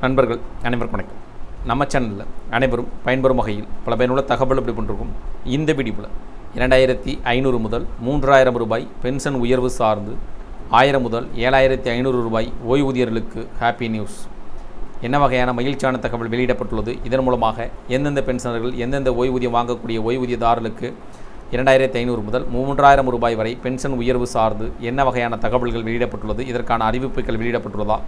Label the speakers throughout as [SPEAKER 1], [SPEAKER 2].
[SPEAKER 1] நண்பர்கள் அனைவருக்கும் வணக்கம். நம்ம சேனலில் அனைவரும் பயன்பெறும் வகையில் பல பயனுள்ள தகவல் எப்படி பண்ணிருக்கோம் இந்த வீடியோவில் இரண்டாயிரத்தி ஐநூறு முதல் மூன்றாயிரம் ரூபாய் பென்ஷன் உயர்வு சார்ந்து ஆயிரம் முதல் ஏழாயிரத்தி ஐநூறு ரூபாய் ஓய்வூதியர்களுக்கு ஹாப்பி நியூஸ் என்ன வகையான மகிழ்ச்சியான தகவல் வெளியிடப்பட்டுள்ளது? இதன் மூலமாக எந்தெந்த பென்ஷனர்கள் எந்தெந்த ஓய்வூதியம் வாங்கக்கூடிய ஓய்வூதியதாரர்களுக்கு இரண்டாயிரத்தி ஐநூறு முதல் மூன்றாயிரம் ரூபாய் வரை பென்ஷன் உயர்வு சார்ந்து என்ன வகையான தகவல்கள் வெளியிடப்பட்டுள்ளது? இதற்கான அறிவிப்புகள் வெளியிடப்பட்டுள்ளதா?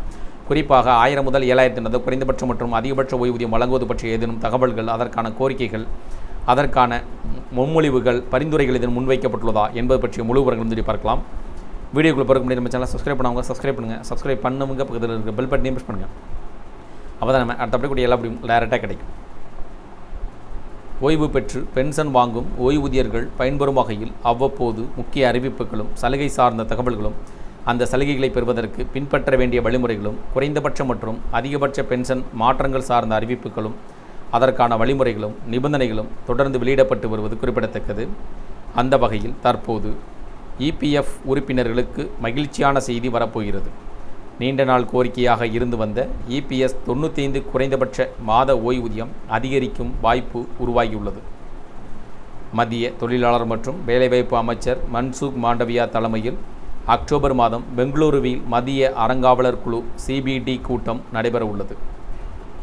[SPEAKER 1] குறிப்பாக ஆயிரம் முதல் ஏழாயிரத்தி என்பது குறைந்தபட்ச மற்றும் அதிகபட்ச ஓய்வூதியம் வழங்குவது பற்றிய ஏதேனும் தகவல்கள் அதற்கான கோரிக்கைகள் அதற்கான முன்மொழிவுகள் பரிந்துரைகள் இதன் முன்வைக்கப்பட்டுள்ளதா என்பது பற்றிய முழு விவரங்கள் பார்க்கலாம். வீடியோக்குள்ள பிறகு முடியும் நம்ம சேனலை சப்ஸ்கிரைப் பண்ணவங்க சப்ஸ்கிரைப் பண்ணுங்கள் சப்ஸ்கிரைப் பண்ணுங்க பக்கத்தில் இருக்க பெல் பட்டனையும் ப்ரெஸ் பண்ணுங்கள் அப்போ தான் நம்ம அடுத்தபடி கூடிய எல்லா அப்படியும் டேரெக்டாக கிடைக்கும். ஓய்வு பெற்று பென்ஷன் வாங்கும் ஓய்வூதியர்கள் பயன்பெறும் வகையில் அவ்வப்போது முக்கிய அறிவிப்புகளும் சலுகை சார்ந்த தகவல்களும் அந்த சலுகைகளை பெறுவதற்கு பின்பற்ற வேண்டிய வழிமுறைகளும் குறைந்தபட்ச மற்றும் அதிகபட்ச பென்ஷன் மாற்றங்கள் சார்ந்த அறிவிப்புகளும் அதற்கான வழிமுறைகளும் நிபந்தனைகளும் தொடர்ந்து வெளியிடப்பட்டு வருவது குறிப்பிடத்தக்கது. அந்த வகையில் தற்போது இபிஎஃப் உறுப்பினர்களுக்கு மகிழ்ச்சியான செய்தி வரப்போகிறது. நீண்ட நாள் கோரிக்கையாக இருந்து வந்த இபிஎஸ் தொண்ணூத்தைந்து குறைந்தபட்ச மாத ஓய்வூதியம் அதிகரிக்கும் வாய்ப்பு உருவாகியுள்ளது. மத்திய தொழிலாளர் மற்றும் வேலைவாய்ப்பு அமைச்சர் மன்சுக் மாண்டவியா தலைமையில் அக்டோபர் மாதம் பெங்களூருவில் மத்திய அறங்காவலர் குழு சிபிடி கூட்டம் நடைபெற உள்ளது.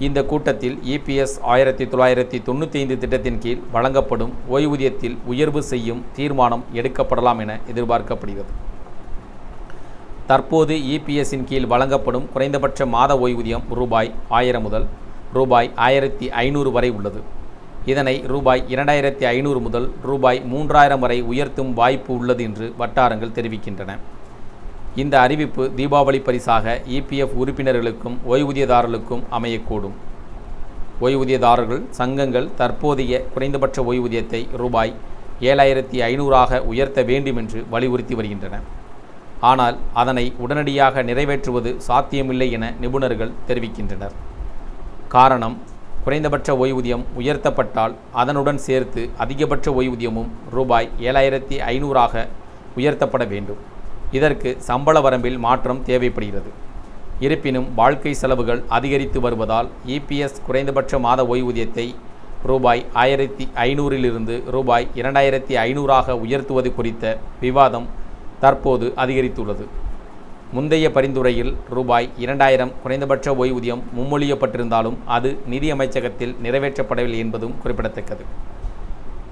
[SPEAKER 1] இந்த கூட்டத்தில் இபிஎஸ் ஆயிரத்தி தொள்ளாயிரத்தி தொண்ணூற்றி ஐந்து திட்டத்தின் கீழ் வழங்கப்படும் ஓய்வூதியத்தில் உயர்வு செய்யும் தீர்மானம் எடுக்கப்படலாம் என எதிர்பார்க்கப்படுகிறது. தற்போது இபிஎஸ்ஸின் கீழ் வழங்கப்படும் குறைந்தபட்ச மாத ஓய்வூதியம் ரூபாய் ஆயிரம் முதல் ரூபாய் ஆயிரத்தி ஐநூறு வரை உள்ளது. இதனை ரூபாய் இரண்டாயிரத்தி ஐநூறு முதல் ரூபாய் மூன்றாயிரம் வரை உயர்த்தும் வாய்ப்பு உள்ளது என்று வட்டாரங்கள் தெரிவிக்கின்றன. இந்த அறிவிப்பு தீபாவளி பரிசாக இபிஎஃப் உறுப்பினர்களுக்கும் ஓய்வூதியதாரர்களுக்கும் அமையக்கூடும். ஓய்வூதியதாரர்கள் சங்கங்கள் தற்போதைய குறைந்தபட்ச ஓய்வூதியத்தை ரூபாய் ஏழாயிரத்தி ஐநூறாக உயர்த்த வேண்டும் என்று வலியுறுத்தி வருகின்றன. ஆனால் அதனை உடனடியாக நிறைவேற்றுவது சாத்தியமில்லை என நிபுணர்கள் தெரிவிக்கின்றனர். காரணம் குறைந்தபட்ச ஓய்வூதியம் உயர்த்தப்பட்டால் அதனுடன் சேர்த்து அதிகபட்ச ஓய்வூதியமும் ரூபாய் ஏழாயிரத்தி ஐநூறாக உயர்த்தப்பட வேண்டும். இதற்கு சம்பள வரம்பில் மாற்றம் தேவைப்படுகிறது. இருப்பினும் வாழ்க்கை செலவுகள் அதிகரித்து வருவதால் இபிஎஸ் குறைந்தபட்ச மாத ஓய்வூதியத்தை ரூபாய் ஆயிரத்தி ஐநூறிலிருந்து ரூபாய் இரண்டாயிரத்தி ஐநூறாக உயர்த்துவது குறித்த விவாதம் தற்போது அதிகரித்துள்ளது. முந்தைய பரிந்துரையில் ரூபாய் இரண்டாயிரம் குறைந்தபட்ச ஓய்வூதியம் முன்மொழியப்பட்டிருந்தாலும் அது நிதியமைச்சகத்தில் நிறைவேற்றப்படவில்லை என்பதும் குறிப்பிடத்தக்கது.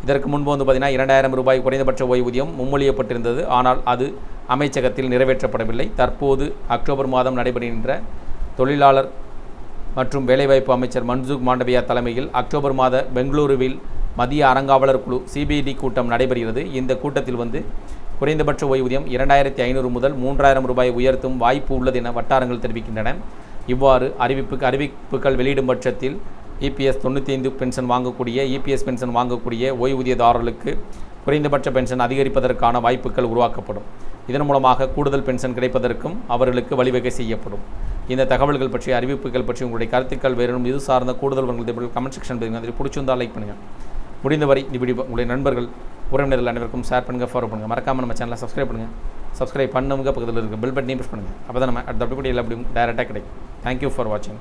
[SPEAKER 1] இதற்கு முன்பு வந்து பார்த்திங்கன்னா இரண்டாயிரம் ரூபாய் குறைந்தபட்ச ஓய்வூதியம் முன்மொழியப்பட்டிருந்தது. ஆனால் அது அமைச்சகத்தில் நிறைவேற்றப்படவில்லை. தற்போது அக்டோபர் மாதம் நடைபெறுகின்ற தொழிலாளர் மற்றும் வேலைவாய்ப்பு அமைச்சர் மன்சுக் மாண்டவியா தலைமையில் அக்டோபர் மாத பெங்களூருவில் மத்திய அறங்காவலர் குழு சிபிடி கூட்டம் நடைபெறுகிறது. இந்த கூட்டத்தில் வந்து குறைந்தபட்ச ஓய்வூதியம் இரண்டாயிரத்தி ஐநூறு முதல் மூன்றாயிரம் ரூபாய் உயர்த்தும் வாய்ப்பு உள்ளது என வட்டாரங்கள் தெரிவிக்கின்றன. இவ்வாறு அறிவிப்புக்கு அறிவிப்புகள் வெளியிடும் பட்சத்தில் இபிஎஸ் தொண்ணூற்றி ஐந்து பென்ஷன் வாங்கக்கூடிய இபிஎஸ் பென்ஷன் வாங்கக்கூடிய ஓய்வூதியதாரர்களுக்கு குறைந்தபட்ச பென்ஷன் அதிகரிப்பதற்கான வாய்ப்புகள் உருவாக்கப்படும். இதன் மூலமாக கூடுதல் பென்ஷன் கிடைப்பதற்கும் அவர்களுக்கு வழிவகை செய்யப்படும். இந்த தகவல்கள் பற்றி அறிவிப்புகள் பற்றி உங்களுடைய கருத்துக்கள் வேறும் இது சார்ந்த கூடுதல் உங்களுடைய கமெண்ட் செக்ஷன் பதிவு பிடிச்சிருந்தால் லைக் பண்ணுங்கள் முடிந்தவரை இந்த வீடியோ உங்களுடைய நண்பர்கள் உறவினர்கள் அனைவருக்கும் ஷேர் பண்ணுங்கள் ஃபாலோ பண்ணுங்கள் மறக்காமல் நம்ம சேனலை சப்ஸ்கிரைப் பண்ணுங்கள் சப்ஸ்கிரைப் பண்ணவங்க பக்கத்தில் இருக்க பெல் பட்டனையும் ப்ரெஸ் பண்ணுங்கள் அப்போ தான் நம்ம அடுத்த அப்படி கூட எல்லா அப்படியும் டேரெக்டாக கிடைக்கும். தேங்க்யூ ஃபார் வாட்சிங்